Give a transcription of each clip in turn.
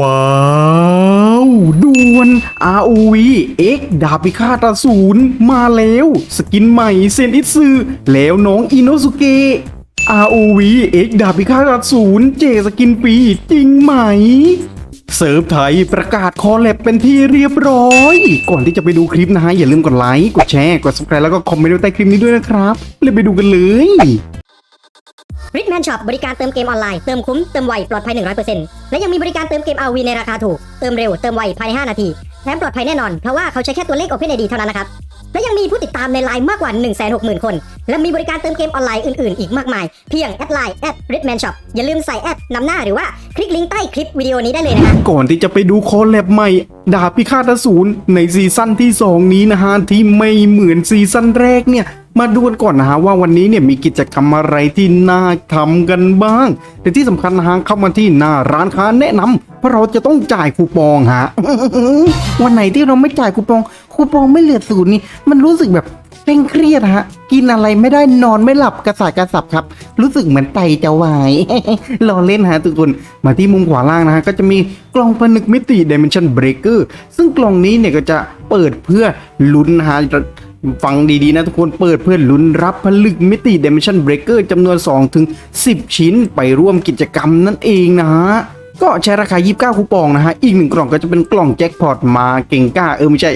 ว้าวด่วน ROV X ดาบพิฆาตอสูรมาแล้ว สกินใหม่เซนอิซึแล้วน้องอินโนสุเกะ ROV X ดาบพิฆาตอสูรเจสกินฟรีจริงไหม เซิร์ฟไทยประกาศคอลแลบเป็นที่เรียบร้อย ก่อนที่จะไปดูคลิปนะฮะ อย่าลืมกดไลค์ กดแชร์ กด subscribe แล้วก็คอมเมนต์ไว้ใต้คลิปนี้ด้วยนะครับเลยไปดูกันเลย ริ c แมนช็อปบริการเติมเกมออนไลน์ เติมคุ้ม เติมไว ปลอดภัย 100%และยังมีบริการเติมเกม RV ในราคาถูก เติมเร็ว เติมไว ภายใน 5 นาที แถมปลอดภัยแน่นอน เพราะว่าเขาใช้แค่ตัวเลข OpenID เท่านั้นนะครับ และยังมีผู้ติดตามในไลน์มากกว่า 160,000 คน และมีบริการเติมเกมออนไลน์อื่นๆ อีกมากมาย เพียงแอดไลน์แอดริ c แมนช็อปอย่าลืมใส่แอดนำหน้าหรือว่าคลิกลิงก์ใต้คลิปวิดีโอนี้ได้เลยนะฮะก่อนที่จะไปดูคอลแลบใหม่ดาบพิฆาตอสูรในซีซั่นที่ 2 นี้นะฮะที่ไม่เหมือนซีซั่นแรกเนี่ย มาดูกันก่อนนะฮะว่าวันนี้เนี่ยมีกิจกรรมอะไรที่น่าทำกันบ้างแต่ที่สำคัญนะฮะเข้ามาที่หน้าร้านค้าแนะนำเพราะเราจะต้องจ่ายคูปองฮะวันไหนที่เราไม่จ่ายคูปอง คูปองไม่เหลือศูนย์นี่มันรู้สึกแบบเคร่งเครียดฮะ กินอะไรไม่ได้นอนไม่หลับกระสายกระสับครับ รู้สึกเหมือนไตจะวายรอเล่นฮะทุกคน มาที่มุมขวาล่างนะฮะ ก็จะมีกล่องผนึกมิติ Dimension Breaker ซึ่งกล่องนี้เนี่ยก็จะเปิดเพื่อลุ้นฮะ ฟังดีๆนะทุกคนเปิดเพื่อลุ้นรับผลึกมิติ Dimension Breaker จำนวน 2 ถึง 10 ชิ้นไปร่วมกิจกรรมนั่นเองนะฮะ ก็ใช้ราคา 29 คูปองนะฮะ อีกหนึ่งกล่องก็จะเป็นกล่องแจ็คพอตมาเก่งกล้าเออไม่ใช่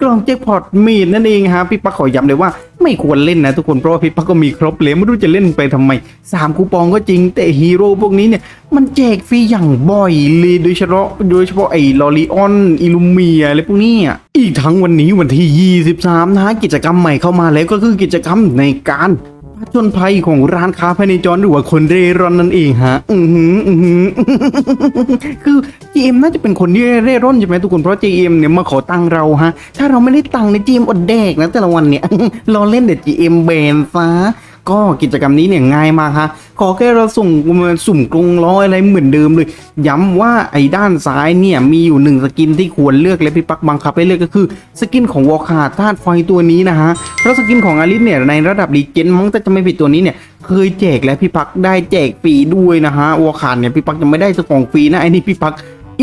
กล่องแจ็คพอตมีดนั่นเองฮะพี่ปักขอย้ำเลยว่าไม่ควรเล่นนะทุกคนเพราะว่าพี่ปักก็มีครบเลยไม่รู้จะเล่นไปทำไม 3 คูปองก็จริงแต่ฮีโร่พวกนี้เนี่ยมันแจกฟรีอย่างบ่อยเลยโดยเฉพาะโดยเฉพาะไอ้ลอรีออนอิลูเมียอะไรพวกนี้อีกทั้งวันนี้วันที่ 23 นะฮะกิจกรรมใหม่เข้ามาแล้วก็คือกิจกรรมในการ จนภัยของร้านค้าภายในจอนหรือว่าคนเร่ร่อนนั่นเองฮะ อือหืออือหือคือ GM น่าจะเป็นคนที่เร่ร่อนใช่ไหมทุกคนเพราะ GM เนี่ยมาขอตังเราฮะ ถ้าเราไม่ได้ตังใน GM อดแดกนะแต่ละวันเนี่ยเราเล่นเด็ด GM แบนซะ ก็กิจกรรมนี้เนี่ยง่ายมากฮะขอแค่เราส่งมาสุ่มกรงล้ออะไรเหมือนเดิมเลย ย้ำว่าไอ้ด้านซ้ายเนี่ยมีอยู่หนึ่งสกินที่ควรเลือกและพี่ปักบังคับให้เลือกก็คือสกินของวอลคาธาตุไฟตัวนี้นะฮะเพราะสกินของอาริสเนี่ยในระดับรีเจนมั้งแต่จะไม่ผิดตัวนี้เนี่ยเคยแจกและพี่ปักได้แจกฟรีด้วยนะฮะวอลคาเนี่ยพี่ปักยังไม่ได้สกองฟรีนะไอ้นี่พี่ปัก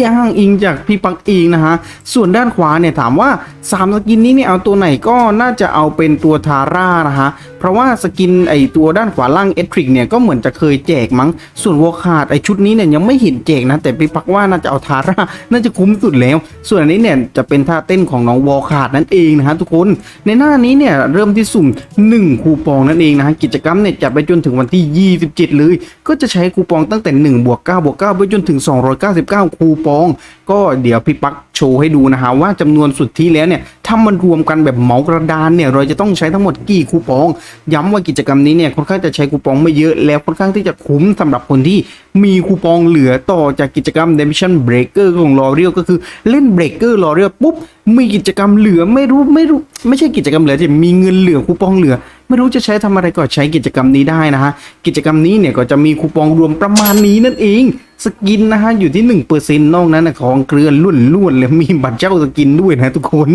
อ้างอิงจากพี่ปักเองนะฮะ ส่วนด้านขวาเนี่ยถามว่า 3 สกินนี้เนี่ยเอาตัวไหนก็น่าจะเอาเป็นตัวทาร่านะฮะ เพราะว่าสกินไอตัวด้านขวาล่างเอทริกเนี่ยก็เหมือนจะเคยแจกมั้ง ส่วนวอคาดไอชุดนี้เนี่ยยังไม่เห็นแจกนะ แต่พี่ปักว่าน่าจะเอาทาร่าน่าจะคุ้มสุดแล้ว ส่วนอันนี้เนี่ยจะเป็นท่าเต้นของน้องวอคาดนั่นเองนะฮะทุกคน ในหน้านี้เนี่ยเริ่มที่สุ่ม 1 คูปองนั่นเองนะฮะกิจกรรมเนี่ยจัดไปจนถึงวันที่ 27 เลย ก็จะใช้คูปองตั้งแต่1บวก9บวก9ไปจนถึง 299 คูปอง ก็เดี๋ยวพี่ปักโชว์ให้ดูนะฮะว่าจำนวนสุดที่แล้วเนี่ยถ้ามันรวมกันแบบเหมากระดานเนี่ยเราจะต้องใช้ทั้งหมดกี่คูปอง ย้ำว่ากิจกรรมนี้เนี่ยค่อนข้างจะใช้คูปองไม่เยอะแล้วค่อนข้างที่จะคุ้มสำหรับคนที่มีคูปองเหลือต่อจากกิจกรรม Dimension Breaker ของ l o r e a l ก็คือเล่น Breaker l o r e a l ปุ๊บมีกิจกรรมเหลือไม่รู้ไม่รู้ ไม่ใช่กิจกรรมเหลือแต่มีเงินเหลือคูปองเหลือ ไม่รู้จะใช้ทำอะไรก็ใช้กิจกรรมนี้ได้นะฮะ กิจกรรมนี้เนี่ยก็จะมีคูปองรวมประมาณนี้นั่นเอง สกินนะฮะ อยู่ที่ 1%นอกนั้นนะของเกลือล้วนๆเลยมีบัตรเจ้าสกินด้วยนะทุกคน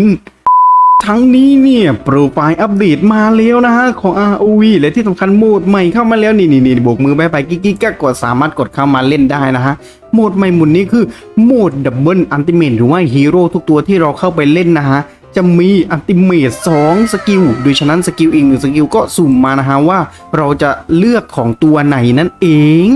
ทั้งนี้เนี่ยโปรไฟล์อัปเดตมาแล้วนะฮะ ของ ROV และที่สำคัญโหมดใหม่เข้ามาแล้วนี่นี่นี่โบกมือไปไปกิ๊กกิ๊กก็กดสามารถกดเข้ามาเล่นได้นะฮะโหมดใหม่หมุนนี้คือโหมดดับเบิลอันติเมทหรือว่าฮีโร่ทุกตัวที่เราเข้าไปเล่นนะฮะ จะมีอัติเมตสองสกิลโดยฉะนั้นสกิลอีกหนึ่งสกิลก็สุ่มมานะฮะว่าเราจะเลือกของตัวไหนนั่นเอง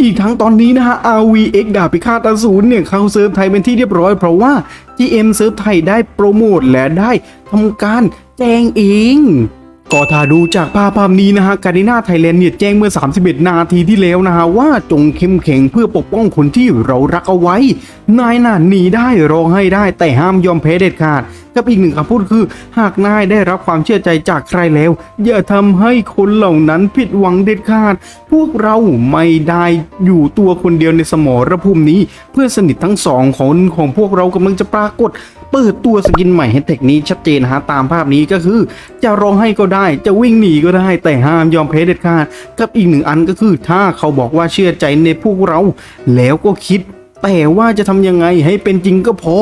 อีกทั้งตอนนี้นะฮะ RVX ดาบพิฆาตอสูรเนี่ยเข้าเซิร์ฟไทยเป็นที่เรียบร้อยเพราะว่า GM เซิร์ฟไทยได้โปรโมทและได้ทำการแจ้งเอง ก็ถ้าดูจากภาพภาพนี้นะฮะการิน่าไทยแลนด์เนี่ยแจ้งเมื่อ 31 นาทีที่แล้วนะฮะว่าจงเข้มแข็งเพื่อปกป้องคนที่เรารักเอาไว้ นายน่ะหนีได้ร้องให้ได้แต่ห้ามยอมแพ้เด็ดขาดกับอีกหนึ่งคำพูดคือ หากนายได้รับความเชื่อใจจากใครแล้ว อย่าทำให้คนเหล่านั้นผิดหวังเด็ดขาด พวกเราไม่ได้อยู่ตัวคนเดียวในสมรภูมินี้ เพื่อนสนิททั้งสองคนของพวกเรากำลังจะปรากฏ เปิดตัวสกินใหม่ให้เทคนี้ชัดเจนนะฮะตามภาพนี้ก็คือ จะร้องให้ก็ได้จะวิ่งหนีก็ได้แต่ห้ามยอมแพ้เด็ดขาดกับอีกหนึ่งอันก็คือ ถ้าเขาบอกว่าเชื่อใจในพวกเราแล้วก็คิด แต่ว่าจะทำยังไงให้เป็นจริงก็พอ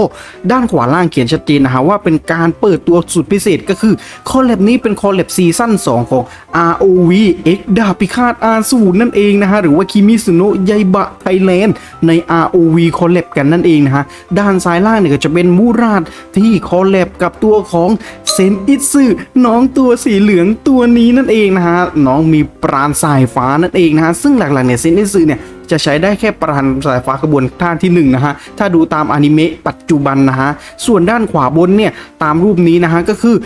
ด้านขวาล่างเขียนชัดเจนนะฮะว่าเป็นการเปิดตัวสุดพิเศษก็คือคอลแลบนี้เป็นคอลแลบซีซั่น2 ของ ROV X ดาบพิฆาต R0 นั่นเองนะฮะหรือว่าคิมิสุโนะยายบะไทยแลนด์ใน ROV คอลแลบกันนั่นเองนะฮะด้านซ้ายล่างเนี่ยก็จะเป็นมูราดที่คอลแลบกับตัวของเซนอิซึน้องตัวสีเหลืองตัวนี้นั่นเองนะฮะน้องมีปราณสายฟ้านั่นเองนะฮะซึ่งหลักๆเนี่ยเซนอิซึเนี่ย จะใช้ได้แค่ปราณสายฟ้าขบวนท่าที่1นะฮะถ้าดูตามอนิเมะปัจจุบันนะฮะส่วนด้านขวาบนเนี่ยตามรูปนี้นะฮะก็คือ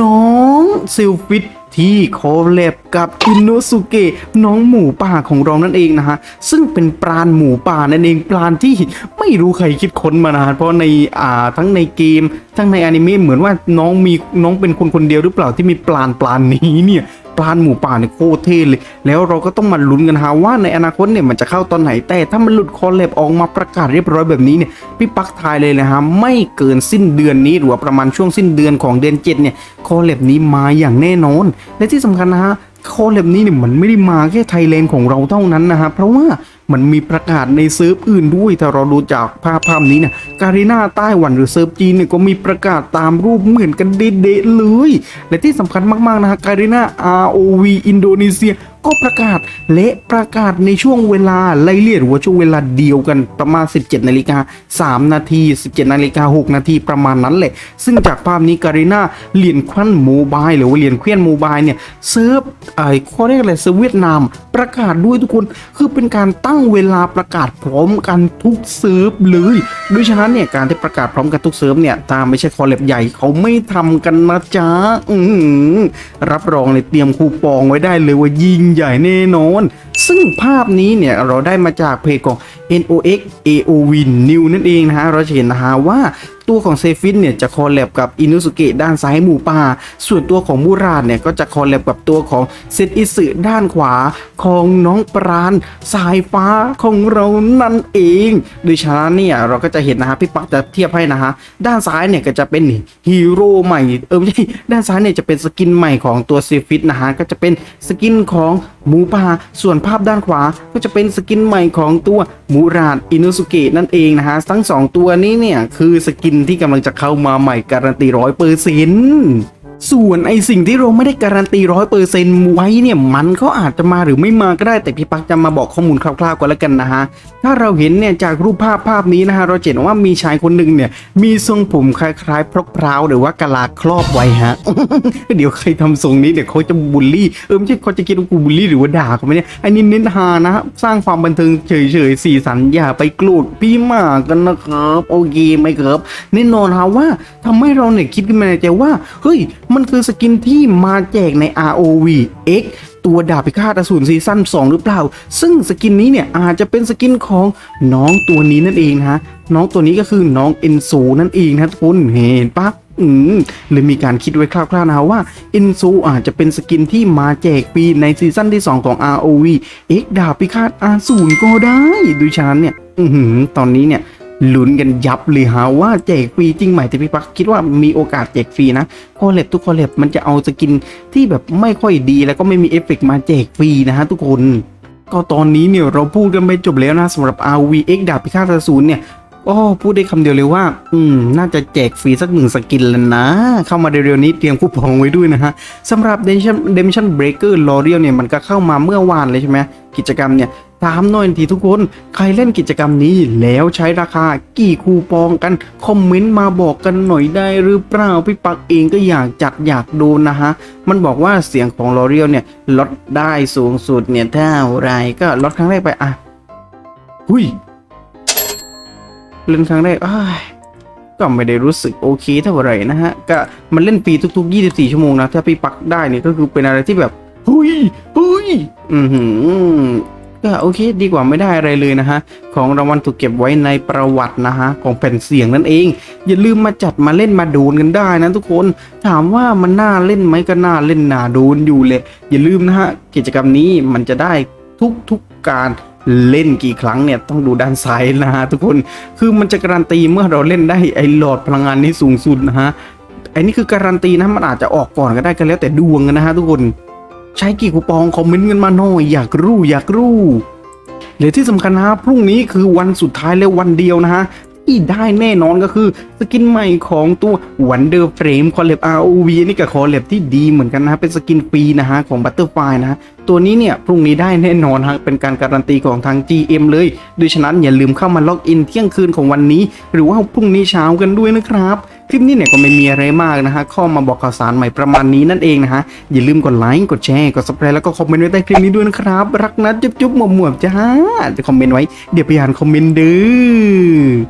น้องซิลฟิตที่โคเลบกับอินโนสุเกะน้องหมูป่าของเรานั่นเองนะฮะ ซึ่งเป็นปราณหมูป่านั่นเองปราณที่ไม่รู้ใครคิดค้นมานานเพราะในอ่าทั้งในเกม ทั้งในอนิเมะเหมือนว่าน้องมีน้องเป็นคนคนเดียวหรือเปล่าที่มีปราณปรานี้เนี่ย ปลานหมูป่าเนี่ยโคตรเท่เลย แล้วเราก็ต้องมาลุ้นกันฮะว่าในอนาคตเนี่ยมันจะเข้าตอนไหนแต่ถ้ามันหลุดคอลแลบออกมาประกาศเรียบร้อยแบบนี้เนี่ยพี่ปักทายเลยนะฮะไม่เกินสิ้นเดือนนี้หรือว่าประมาณช่วงสิ้นเดือนของเดือน7เนี่ยคอลแลบนี้มาอย่างแน่นอน และที่สำคัญนะฮะคอลแลบนี้เนี่ยมันไม่ได้มาแค่ไทยแลนด์ของเราเท่านั้นนะฮะเพราะว่า มันมีประกาศในเซิร์ฟอื่นด้วย ถ้าเราดูจากภาพภาพนี้เนี่ยการีนาไต้หวันหรือเซิร์ฟจีนเนี่ยก็มีประกาศตามรูปเหมือนกันเด๊ะเลย และที่สำคัญมากๆนะฮะการีนา ROV อินโดนีเซีย ก็ประกาศและประกาศในช่วงเวลาไล่เลี่ยหรือว่าช่วงเวลาเดียวกันประมาณ 17นาฬิกา3นาที17นาฬิกา6นาทีประมาณนั้นแหละ ซึ่งจากภาพนี้การีนาเหรียญควันโมบายหรือว่าเหรียญเควียนโมบายเนี่ยเซิร์ฟไอ้เขาเรียกอะไรเซิร์ฟเวียดนามประกาศด้วยทุกคนคือเป็นการตั้งเวลาประกาศพร้อมกันทุกเซิร์ฟเลยด้วยฉะนั้นเนี่ยการที่ประกาศพร้อมกันทุกเซิร์ฟเนี่ยตามไม่ใช่คอลเลบใหญ่เขาไม่ทำกันนะจ๊ะรับรองเลยเตรียมคูปองไว้ได้เลยว่ายิงใหญ่แน่นอน ซึ่งภาพนี้เนี่ยเราได้มาจากเพจของ NOX AOV New นั่นเองนะฮะ เราจะเห็นนะฮะว่า ตัวของเซฟินเนี่ยจะคอลแลบกับอินุสุเกะด้านซ้ายหมู่ป่า ส่วนตัวของมูราดเนี่ยก็จะคอลแลบกับตัวของเซตอิสึด้านขวาของน้องปราณสายฟ้าของเรานั่นเองโดยฉะนั้นเนี่ยเราก็จะเห็นนะฮะพี่ปักจะเทียบให้นะฮะด้านซ้ายเนี่ยก็จะเป็นฮีโร่ใหม่เออไม่ใช่ด้านซ้ายเนี่ยจะเป็นสกินใหม่ของตัวเซฟิตนะฮะก็จะเป็นสกินของหมูป่าส่วนภาพด้านขวาก็จะเป็นสกินใหม่ของตัวมูราดอินุสุเกะนั่นเองนะฮะทั้งสองตัวนี้เนี่ยคือสกินที่กำลังจะเข้ามาใหม่การันตีร้อยเปอร์เซ็นต์ ส่วนไอสิ่งที่เราไม่ได้การันตีร้อยเปอร์เซนต์ไว้เนี่ยมันก็อาจจะมาหรือไม่มาก็ได้แต่พี่ปักจะมาบอกข้อมูลคร่าวๆกันแล้วกันนะฮะถ้าเราเห็นเนี่ยจากรูปภาพภาพนี้นะฮะเราเห็นว่ามีชายคนหนึ่งเนี่ยมีทรงผมคล้ายๆพรกพราวหรือว่ากะลาครอบไว้ฮะเดี๋ยวใครทำทรงนี้เดี๋ยวเขาจะบูลลี่เออไม่ใช่เขาจะคิดว่ากูบูลลี่หรือว่าด่าเขาไหมเนี่ยอันนี้เน้นฮานะสร้างความบันเทิงเฉยๆสีสันอย่าไปโกรธพี่หมากกันนะครับโอเคไหมครับแน่นอนฮะว่าทำให้เราเนี่ยคิดขึ้นมาในใจว่าเฮ้ยมันคือสกินที่มาแจกใน ROV X ตัวดาบพิฆาตอสูรซีซั่น2 หรือเปล่า ซึ่งสกินนี้เนี่ยอาจจะเป็นสกินของน้องตัวนี้นั่นเองนะฮะ น้องตัวนี้ก็คือน้องเอ็นซูนั่นเองนะทุกคนเห็นปะอืมเลยมีการคิดไว้คร่าวๆนะว่าเอ็นซูอาจจะเป็นสกินที่มาแจกฟรีในซีซั่นที่ 2 ของ ROV X ดาบพิฆาตอสูรก็ได้ดูฉะนั้นเนี่ย อืตอนนี้เนี่ย ลุ้นกันยับเลยฮะว่าแจกฟรีจริงไหมแต่พี่ปักคิดว่ามีโอกาสแจกฟรีนะคอลเลบทุกคอลเลบมันจะเอาสกินที่แบบไม่ค่อยดีแล้วก็ไม่มีเอฟเฟกต์มาแจกฟรีนะฮะทุกคนก็ตอนนี้เนี่ยเราพูดกันไปจบแล้วนะสำหรับ RVX ดาบพิฆาตอสูรเนี่ย ก็พูดได้คำเดียวเลยว่า อืม น่าจะแจกฟรีสักหนึ่งสกินแล้วนะ เข้ามาเร็วๆนี้เตรียมคูปองไว้ด้วยนะฮะสำหรับ Dimension Dimension Breaker L'Oreal เนี่ยมันก็เข้ามาเมื่อวานเลยใช่ไหมกิจกรรมเนี่ยตามหน่อยทีทุกคน ใครเล่นกิจกรรมนี้แล้วใช้ราคากี่คูปองกัน คอมเมนต์มาบอกกันหน่อยได้หรือเปล่า พี่ปักเองก็อยากจัดอยากดูนะฮะ มันบอกว่าเสียงของลอเรียลเนี่ยลดได้สูงสุดเนี่ยเท่าไรก็ลดครั้งแรกไปอะ หุย เล่นครั้งแรกอ้ายก็ไม่ได้รู้สึกโอเคเท่าไหร่นะฮะ ก็มันเล่นฟรีทุก ๆ 24 ชั่วโมงนะ ถ้าพี่ปักได้เนี่ยก็คือเป็นอะไรที่แบบหุยหุยอือหือก็โอเคดีกว่าไม่ได้อะไรเลยนะฮะ ของรางวัลถูกเก็บไว้ในประวัตินะฮะ ของแผ่นเสียงนั่นเอง อย่าลืมมาจัดมาเล่นมาดูกันได้นะทุกคนถามว่ามันน่าเล่นไหมก็น่าเล่นน่าดูอยู่เลย อย่าลืมนะฮะ กิจกรรมนี้มันจะได้ทุกทุกๆการ เล่นกี่ครั้งเนี่ยต้องดูด้านซ้ายนะฮะทุกคนคือมันจะการันตีเมื่อเราเล่นได้ไอ้หลอดพลังงานนี้สูงสุดนะฮะไอ้นี่คือการันตีนะมันอาจจะออกก่อนก็ได้ก็แล้วแต่ดวงนะฮะทุกคนใช้กี่คูปองคอมเมนต์กันมาหน่อยอยากรู้อยากรู้และที่สำคัญนะฮะพรุ่งนี้คือวันสุดท้ายและวันเดียวนะฮะ ที่ได้แน่นอนก็คือสกินใหม่ของตัว Wonder Frame คอลเลบ ROV นี่กับคอลเลบที่ดีเหมือนกันนะเป็นสกินฟรีนะฮะของ Butterfly นะฮะตัวนี้เนี่ยพรุ่งนี้ได้แน่นอนฮะเป็นการการันตีของทาง GM เลยด้วยฉะนั้นอย่าลืมเข้ามาล็อกอินเที่ยงคืนของวันนี้ หรือว่าพรุ่งนี้เช้ากันด้วยนะครับคลิปนี้เนี่ยก็ไม่มีอะไรมากนะฮะ ข้อมาบอกข่าวสารใหม่ประมาณนี้นั่นเองนะฮะ อย่าลืมกดไลค์ กดแชร์ กด subscribe แล้วก็คอมเมนต์ไว้ใต้คลิปนี้ด้วยนะครับ รักนะ จุ๊บๆหมวบๆจ้าจะคอมเมนต์ไว้ เดี๋ยวไปอ่านคอมเมนต์เด้อ